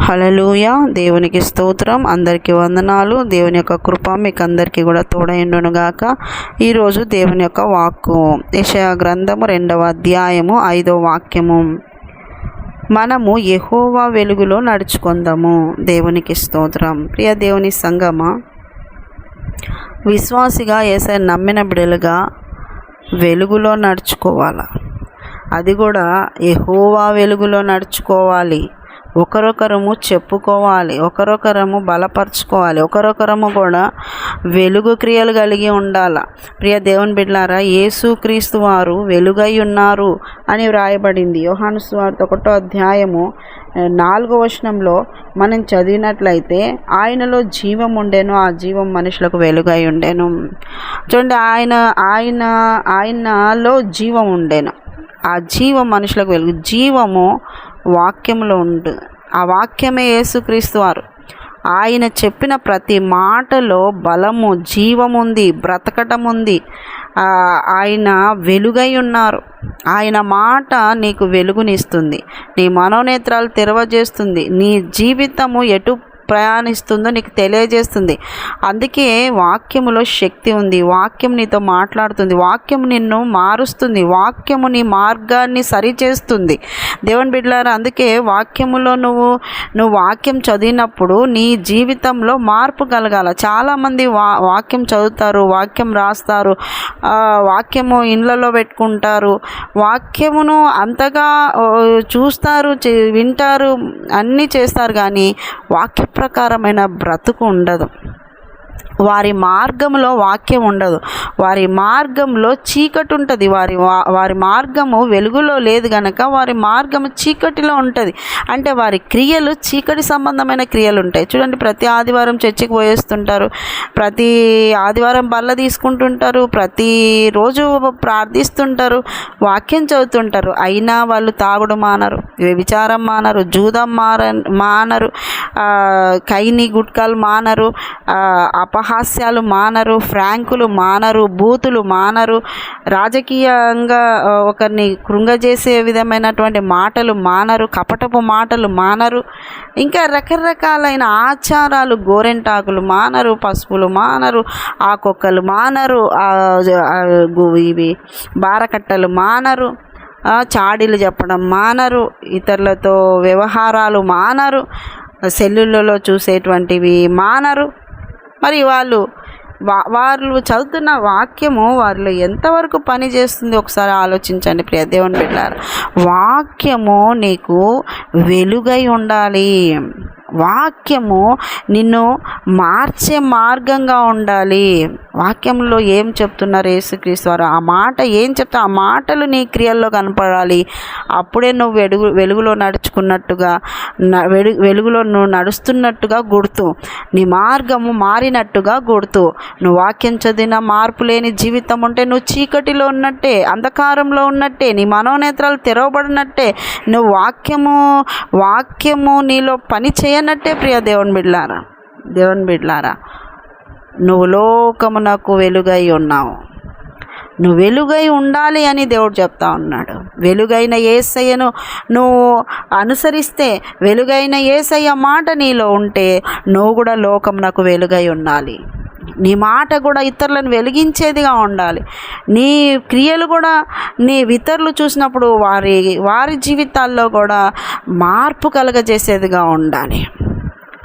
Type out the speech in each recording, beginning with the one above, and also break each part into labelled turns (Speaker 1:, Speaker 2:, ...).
Speaker 1: హలలుయ దేవునికి స్తోత్రం. అందరికీ వందనాలు. దేవుని యొక్క కృప మీకు అందరికీ కూడా తోడైండునుగాక ఈరోజు దేవుని యొక్క వాక్కు. యెషయా గ్రంథము రెండవ అధ్యాయము ఐదవ వాక్యము. మనము యహోవా వెలుగులో నడుచుకుందాము. దేవునికి స్తోత్రం. ప్రియ దేవుని సంగమ. విశ్వాసిగా ఏసై నమ్మిన బిడలుగా వెలుగులో నడుచుకోవాలి? అది కూడా ఎహోవా వెలుగులో నడుచుకోవాలి. ఒకరొకరము చెప్పుకోవాలి ఒకరొకరము బలపరచుకోవాలి ఒకరొకరము కూడా వెలుగు క్రియలు కలిగి ఉండాల. ప్రియ దేవుని బిడ్లారా యేసుక్రీస్తు వారు వెలుగై ఉన్నారు అని వ్రాయబడింది. యోహాను స్వార్త ఒకటో అధ్యాయము నాలుగో వచనంలో మనం చదివినట్లయితే ఆయనలో జీవం ఉండేను ఆ జీవం మనుషులకు వెలుగై ఉండేను. చూడండి ఆయన ఆయన ఆయనలో జీవం ఉండేను. ఆ జీవం మనుషులకు వెలుగు. జీవము వాక్యంలో ఉండు. ఆ వాక్యమే యేసుక్రీస్తు వారు. ఆయన చెప్పిన ప్రతి మాటలో బలము జీవముంది బ్రతకటం ఉంది ఆయన వెలుగై ఉన్నారు. ఆయన మాట నీకు వెలుగునిస్తుంది. నీ మనోనేత్రాలు తెరవజేస్తుంది. నీ జీవితము ఎటు ప్రయాణిస్తుందో నీకు తెలియజేస్తుంది. అందుకే వాక్యములో శక్తి ఉంది. వాక్యం నీతో మాట్లాడుతుంది. వాక్యం నిన్ను మారుస్తుంది. వాక్యము నీ మార్గాన్ని సరిచేస్తుంది. దేవుని బిడ్డలారా అందుకే వాక్యములో నువ్వు నువ్వు వాక్యం చదివినప్పుడు నీ జీవితంలో మార్పు కలగాల. చాలామంది వా వాక్యం చదువుతారు వాక్యం రాస్తారు వాక్యము ఇండ్లలో పెట్టుకుంటారు. వాక్యమును అంతగా చూస్తారు చే- వింటారు అన్నీ చేస్తారు కానీ వాక్య ప్రకారమైన బ్రతుకు ఉండదు. వారి మార్గంలో వాక్యం ఉండదు. వారి మార్గంలో చీకటి ఉంటుంది. వారి వా- వారి మార్గము వెలుగులో లేదు గనక వారి మార్గము చీకటిలో ఉంటుంది. అంటే వారి క్రియలు చీకటి సంబంధమైన క్రియలు ఉంటాయి. చూడండి ప్రతి ఆదివారం చర్చికి పోయేస్తుంటారు. ప్రతి ఆదివారం బల్ల తీసుకుంటుంటారు. ప్రతి రోజు ప్రార్థిస్తుంటారు. వాక్యం చదువుతుంటారు. అయినా వాళ్ళు తాగుడు మానరు వ్యభిచారం మానరు జూదం మార మానరు కైని గుట్కాలు మానరు అపహాస్యాలు మానరు ఫ్రాంకులు మానరు బూతులు మానరు. రాజకీయంగా ఒకరిని కృంగజేసే విధమైనటువంటి మాటలు మానరు కపటపు మాటలు మానరు. ఇంకా రకరకాలైన ఆచారాలు గోరెంటాకులు మానరు పసుపులు మానరు ఆకొక్కలు మానరు ఆ, ఇవి బారకట్టలు మానరు చాడీలు చెప్పడం మానరు ఇతరులతో వ్యవహారాలు మానరు సెల్లులలో చూసేటువంటివి మానరు. మరి వాళ్ళు వా వాళ్ళు చదువుతున్న వాక్యము వారిలో ఎంతవరకు పని చేస్తుంది? ఒకసారి ఆలోచించండి ప్రియ దేవుని బిడ్డారు. వాక్యము నీకు వెలుగై ఉండాలి. వాక్యము నిన్ను మార్చే మార్గంగా ఉండాలి. వాక్యంలో ఏం చెప్తున్నారు యేసుక్రీస్తు వారు? ఆ మాట ఏం చెప్తా ఆ మాటలు నీ క్రియల్లో కనపడాలి. అప్పుడే నువ్వు వెలుగు వెలుగులో నడుచుకున్నట్టుగా న- వెలుగులో నువ్వు నడుస్తున్నట్టుగా గుర్తు. నీ మార్గము మారినట్టుగా గుర్తు. నువ్వు వాక్యం చదివిన మార్పు లేని జీవితం ఉంటే నువ్వు చీకటిలో ఉన్నట్టే అంధకారంలో ఉన్నట్టే నీ మనోనేత్రాలు తెరవబడినట్టే నువ్వు వాక్యము వాక్యము నీలో పని చేయనట్టే ప్రియ దేవుని బిడ్లారా దేవుని బిడ్లారా నువ్వు లోకమునకు వెలుగై ఉన్నావు. నువ్వు వెలుగై ఉండాలి అని దేవుడు చెప్తా ఉన్నాడు. వెలుగైన ఏసయ్యను నువ్వు అనుసరిస్తే వెలుగైన ఏసయ్య మాట నీలో ఉంటే నువ్వు కూడా లోకమునకు వెలుగై ఉండాలి. నీ మాట కూడా ఇతరులను వెలిగించేదిగా ఉండాలి. నీ క్రియలు కూడా నీ ఇతరులు చూసినప్పుడు వారి వారి జీవితాల్లో కూడా మార్పు కలగజేసేదిగా ఉండాలి.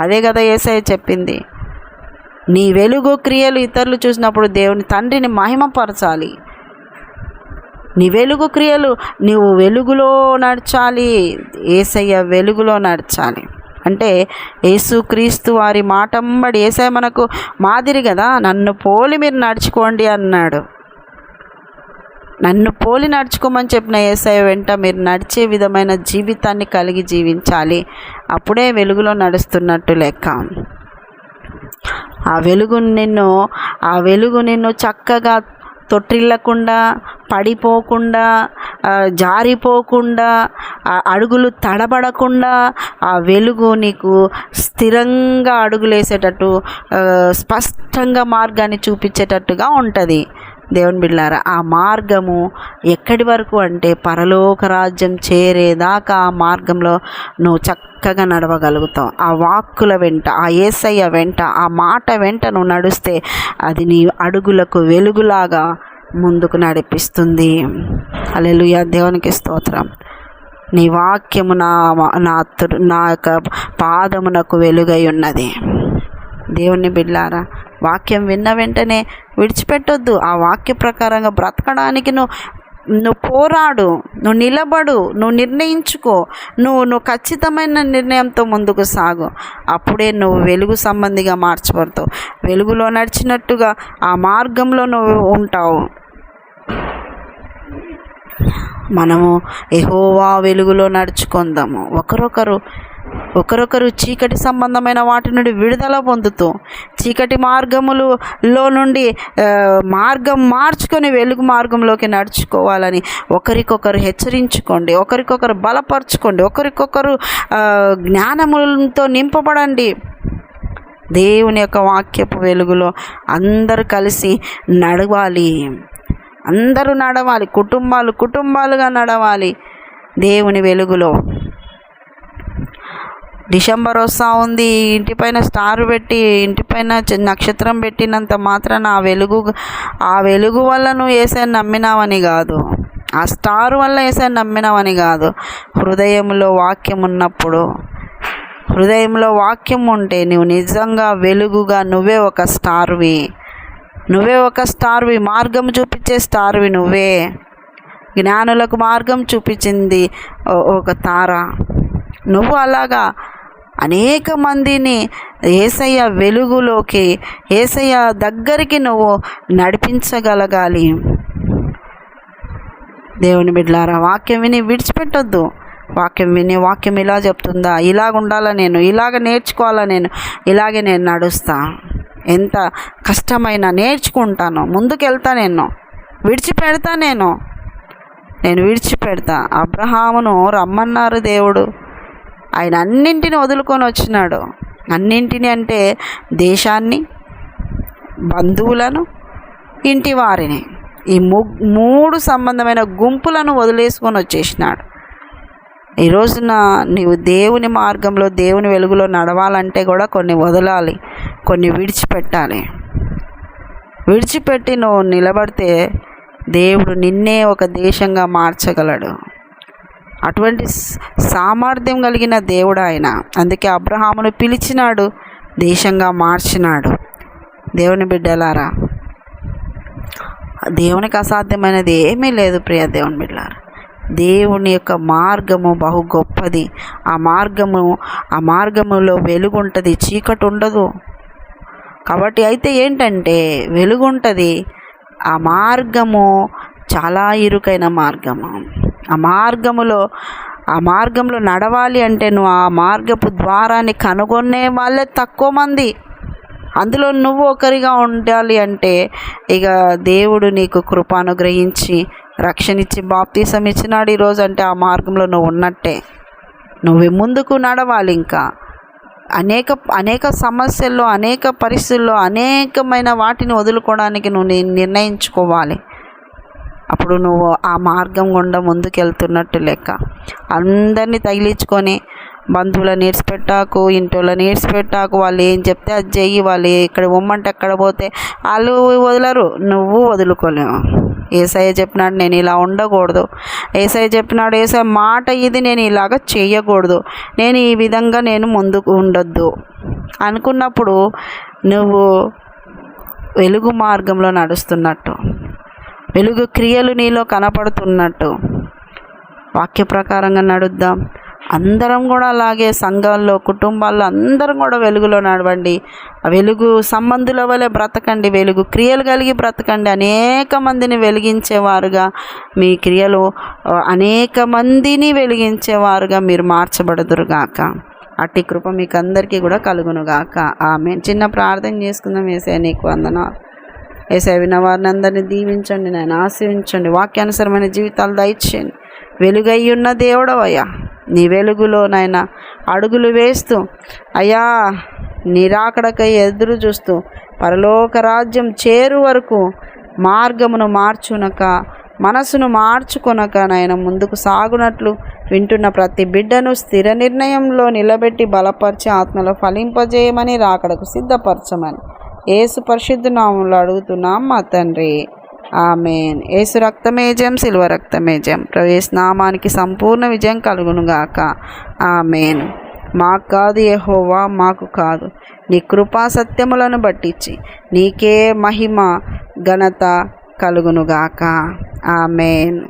Speaker 1: అదే కదా ఏసఐ చెప్పింది. నీ వెలుగు క్రియలు ఇతరులు చూసినప్పుడు దేవుని తండ్రిని మహిమపరచాలి. నీ వెలుగు క్రియలు నీవు వెలుగులో నడచాలి. ఏసయ్య వెలుగులో నడచాలి. అంటే యేసుక్రీస్తు వారి మాటంబడి ఏసయ్య మనకు మాదిరి కదా నన్ను పోలి మీరు నడుచుకోండి అన్నాడు. నన్ను పోలి నడుచుకోమని చెప్పిన ఏసయ్య వెంట మీరు నడిచే విధమైన జీవితాన్ని కలిగి జీవించాలి. అప్పుడే వెలుగులో నడుస్తున్నట్టు లెక్క. ఆ వెలుగు నిన్ను ఆ వెలుగు నిన్ను చక్కగా తొట్టిల్లకుండా పడిపోకుండా జారిపోకుండా ఆ అడుగులు తడబడకుండా ఆ వెలుగు నీకు స్థిరంగా అడుగులేసేటట్టు స్పష్టంగా మార్గాన్ని చూపించేటట్టుగా ఉంటుంది. దేవుని బిళ్ళారా ఆ మార్గము ఎక్కడి వరకు అంటే పరలోక రాజ్యం చేరేదాకా ఆ మార్గంలో నువ్వు చక్కగా నడవగలుగుతావు. ఆ వాక్కుల వెంట ఆ ఏసయ్య వెంట ఆ మాట వెంట నువ్వు నడుస్తే అది నీ అడుగులకు వెలుగులాగా ముందుకు నడిపిస్తుంది. అలెలుయ దేవునికి స్తోత్రం. నీ వాక్యము నా నా నా యొక్క పాదమునకు వెలుగై ఉన్నది. దేవుని బిడ్లారా వాక్యం విన్న వెంటనే విడిచిపెట్టొద్దు. ఆ వాక్య ప్రకారంగా బ్రతకడానికి నువ్వు నువ్వు పోరాడు నువ్వు నిలబడు నువ్వు నిర్ణయించుకో. నువ్వు నువ్వు ఖచ్చితమైన నిర్ణయంతో ముందుకు సాగు. అప్పుడే నువ్వు వెలుగు సంబంధిగా మార్చబడతావు. వెలుగులో నడిచినట్టుగా ఆ మార్గంలో నువ్వు ఉంటావు. మనము ఎహోవా వెలుగులో నడుచుకుందాము. ఒకరొకరు ఒకరొకరు చీకటి సంబంధమైన వాటి నుండి విడుదల పొందుతూ చీకటి మార్గములలో నుండి మార్గం మార్చుకొని వెలుగు మార్గంలోకి నడుచుకోవాలని ఒకరికొకరు హెచ్చరించుకోండి ఒకరికొకరు బలపరచుకోండి ఒకరికొకరు జ్ఞానములతో నింపబడండి. దేవుని యొక్క వాక్యపు వెలుగులో అందరూ కలిసి నడవాలి. అందరూ నడవాలి కుటుంబాలు కుటుంబాలుగా నడవాలి దేవుని వెలుగులో. డిసెంబర్ వస్తూ ఉంది. ఇంటిపైన స్టార్ పెట్టి ఇంటిపైన నక్షత్రం పెట్టినంత మాత్రాన ఆ వెలుగు ఆ వెలుగు వల్ల నువ్వు ఏసైనా నమ్మినావని కాదు. ఆ స్టార్ వల్ల ఏసైనా నమ్మినావని కాదు. హృదయంలో వాక్యం ఉన్నప్పుడు హృదయంలో వాక్యం ఉంటే నువ్వు నిజంగా వెలుగుగా నువ్వే ఒక స్టార్వి. నువ్వే ఒక స్టార్వి. మార్గం చూపించే స్టార్వి నువ్వే. జ్ఞానులకు మార్గం చూపించింది ఒక తార. నువ్వు అలాగా అనేక మందిని ఏసయ్య వెలుగులోకి ఏసయ్య దగ్గరికి నువ్వు నడిపించగలగాలి. దేవుని బిడ్డలారా వాక్యం విని విడిచిపెట్టొద్దు. వాక్యం విని వాక్యం ఇలా చెప్తుందా? ఇలాగ ఉండాలా నేను? ఇలాగ నేర్చుకోవాలా నేను? ఇలాగే నేను నడుస్తా. ఎంత కష్టమైనా నేర్చుకుంటాను. ముందుకెళ్తా నేను. విడిచిపెడతా నేను. నేను విడిచిపెడతా. అబ్రహామును రమ్మన్నారు దేవుడు. ఆయన అన్నింటిని వదులుకొని వచ్చినాడు. అన్నింటిని అంటే దేశాన్ని బంధువులను ఇంటి వారిని. ఈ ము మూడు సంబంధమైన గుంపులను వదిలేసుకొని వచ్చేసినాడు. ఈ రోజున నీవు దేవుని మార్గంలో దేవుని వెలుగులో నడవాలంటే కూడా కొన్ని వదలాలి కొన్ని విడిచిపెట్టాలి. విడిచిపెట్టి నువ్వు నిలబడితే దేవుడు నిన్నే ఒక దేశంగా మార్చగలడు. అటువంటి సామర్థ్యం కలిగిన దేవుడు ఆయన. అందుకే అబ్రహామును పిలిచినాడు దేశంగా మార్చినాడు. దేవుని బిడ్డలారా దేవునికి అసాధ్యమైనది ఏమీ లేదు ప్రియ దేవుని బిడ్డలారా. దేవుని యొక్క మార్గము బహు గొప్పది. ఆ మార్గము ఆ మార్గములో వెలుగుంటుంది చీకటి ఉండదు. కాబట్టి అయితే ఏంటంటే వెలుగుంటుంది ఆ మార్గము చాలా ఇరుకైన మార్గము. ఆ మార్గములో ఆ మార్గంలో నడవాలి అంటే నువ్వు ఆ మార్గపు ద్వారాన్ని కనుగొనే వాళ్ళే తక్కువ మంది. అందులో నువ్వు ఒకరిగా ఉండాలి అంటే ఇక దేవుడు నీకు కృప అనుగ్రహించి రక్షణ ఇచ్చి బాప్తీసం ఇచ్చినాడు ఈరోజు అంటే ఆ మార్గంలో నువ్వు ఉన్నట్టే. నువ్వు ముందుకు నడవాలి ఇంకా. అనేక అనేక సమస్యల్లో అనేక పరిస్థితుల్లో అనేకమైన వాటిని వదులుకోవడానికి నువ్వు నిర్ణయించుకోవాలి. అప్పుడు నువ్వు ఆ మార్గం గుండా ముందుకెళ్తున్నట్టు లెక్క. అందరినీ తగిలించుకొని బంధువులను నేర్చిపెట్టాకు ఇంటోళ్ళని నేర్చిపెట్టాకు వాళ్ళు ఏం చెప్తే అది చెయ్యి వాళ్ళు ఇక్కడ ఉమ్మంటే ఎక్కడ పోతే వాళ్ళు వదలరు. నువ్వు వదులుకోలేవు. ఏసయ్య చెప్పినాడు నేను ఇలా ఉండకూడదు. ఏసయ్య చెప్పినాడు ఏసయ్య మాట ఇది నేను ఇలాగ చేయకూడదు నేను ఈ విధంగా నేను ముందుకు ఉండొద్దు. అనుకున్నప్పుడు నువ్వు వెలుగు మార్గంలో నడుస్తున్నట్టు. వెలుగు క్రియలు నీలో కనపడుతున్నట్టు. వాక్య ప్రకారంగా నడుద్దాం. అందరం కూడా అలాగే సంఘాల్లో కుటుంబాల్లో అందరం కూడా వెలుగులో నడవండి. వెలుగు సంబంధుల వలె బ్రతకండి. వెలుగు క్రియలు కలిగి బ్రతకండి. అనేక మందిని వెలిగించేవారుగా మీ క్రియలు అనేక మందిని వెలిగించేవారుగా మీరు మార్చబడదురుగాక. అట్టి కృప మీకు అందరికీ కూడా కలుగునుగాక. ఆమె చిన్న ప్రార్థన చేసుకుందాం. వేసే నీకు వందనాలు. ఏసై విన్న వారిని అందరినీ దీవించండి నేను ఆశ్రయించండి వాక్యానుసరమైన జీవితాలు దయచేయండి. వెలుగై ఉన్న దేవుడవయ్యా నీ వెలుగులో నాయన అడుగులు వేస్తూ అయ్యా నిరాకడకై ఎదురు చూస్తూ పరలోక రాజ్యం చేరు వరకు మార్గమును మార్చునక మనసును మార్చుకొనక నాయన ముందుకు సాగునట్లు వింటున్న ప్రతి బిడ్డను స్థిర నిర్ణయంలో నిలబెట్టి బలపరిచి ఆత్మలో ఫలింపజేయమని రాకడకు సిద్ధపరచమని. ఏసు పరిశుద్ధ నామంలో అడుగుతున్నాం మా తండ్రి. ఆమెన్. ఏసు రక్తమేజం శిల్వ రక్తమేజం ప్రవేశ నామానికి సంపూర్ణ విజయం కలుగునుగాక. ఆమెన్. మాకు కాదు యెహోవా మాకు కాదు. నీ కృపా సత్యములను బట్టించి నీకే మహిమ ఘనత కలుగునుగాక. ఆమెన్.